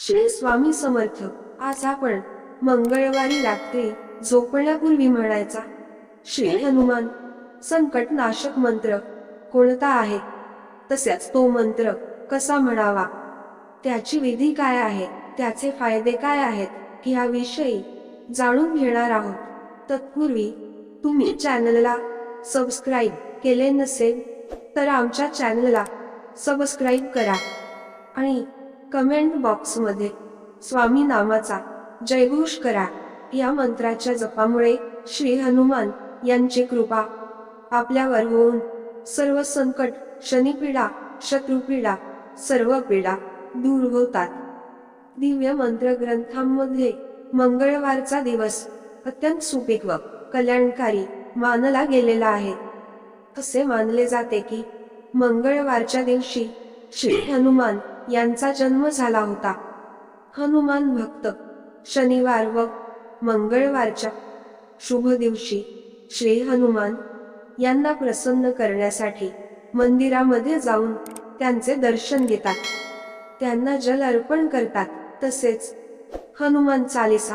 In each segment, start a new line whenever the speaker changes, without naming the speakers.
श्री स्वामी समर्थ. आज आपण मंगळवारी रात्री झोपण्यापूर्वी म्हणायचा. श्री हनुमान संकट नाशक मंत्र कोणता आहे? तसेच तो मंत्र कसा म्हणावा? त्याची विधी काय आहे? त्याचे फायदे काय आहेत? याविषयी जाणून घेणार आहोत. तत्पूर्वी तुम्ही चॅनलला सबस्क्राईब केले नसेल तर आमच्या चॅनलला सबस्क्राईब करा. आणि कमेंट बॉक्समध्ये स्वामी नामाचा जयघोष करा. या मंत्राच्या जपामुळे श्री हनुमान यांची कृपा आपल्यावर होऊन सर्व संकट शनिपीडा शत्रुपीडा सर्व पीडा दूर होतात. दिव्य मंत्र ग्रंथांमध्ये मंगळवारचा दिवस अत्यंत सुपीक व कल्याणकारी मानला गेलेला आहे. असे मानले जाते की मंगळवारच्या दिवशी श्री हनुमान यांचा जन्म झाला होता. हनुमान भक्त. शनिवार व मंगळवारच्या शुभ दिवशी श्री हनुमान यांना प्रसन्न करण्यासाठी मंदिरामध्ये जाऊन त्यांचे दर्शन घेतात. त्यांना जल अर्पण करतात. तसेच हनुमान चालिसा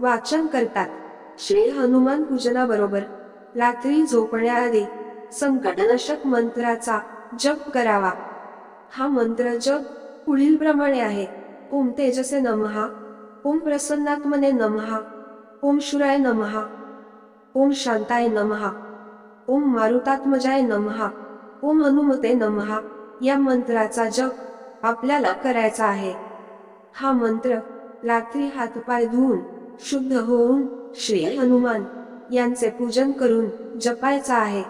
वाचन करतात. श्री हनुमान पूजनाबरोबर रात्री झोपण्याआधी संकटनाशक मंत्राचा जप करावा. हा मंत्र जप पुढील प्रमाणे आहे. ओम तेजसे नमहा. ओम प्रसन्नात्मने नमहा. ओम शुराय नमहा. ओम शांताय नमहा. ओम मारुतात्मजाय नमहा. ओम हनुमते नमहा. या मंत्राचा जप आपल्याला करायचा आहे. हा मंत्र रात्री हातपाय धुवून शुद्ध होऊन श्री हनुमान यांचे पूजन करून जपायचा आहे.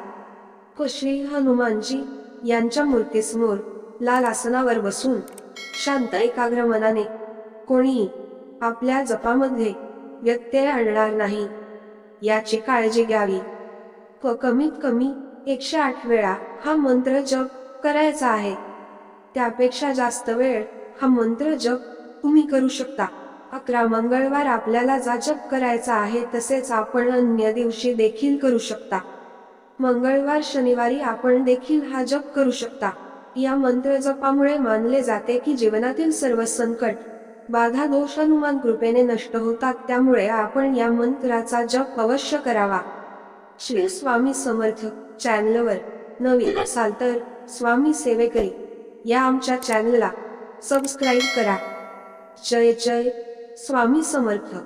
व श्री हनुमानजी यांच्या मूर्तीसमोर लाल आसनावर बसून शांत एकाग्र मनाने. कोणीही आपल्या जपामध्ये व्यत्यय आणणार नाही. याची काळजी घ्यावी. क कमीत कमी एकशे आठ वेळा हा मंत्र जप करायचा आहे. त्यापेक्षा जास्त वेळ हा मंत्र जप तुम्ही करू शकता. अकरा मंगळवार आपल्याला जा जप करायचा आहे तसेच आपण अन्य दिवशी देखील करू शकता. मंगळवार शनिवारी आपण देखील हा जप करू शकता. या मंत्र जपामुळे मानले जाते की जीवनातील सर्व संकट बाधा दोषानुमान कृपेने नष्ट होतात. त्यामुळे आपण या मंत्राचा जप अवश्य करावा. श्री स्वामी समर्थ चॅनलवर नवीन असाल तर स्वामी सेवेकरी या आमच्या चॅनलला सबस्क्राईब करा. जय जय. स्वामी समर्थ.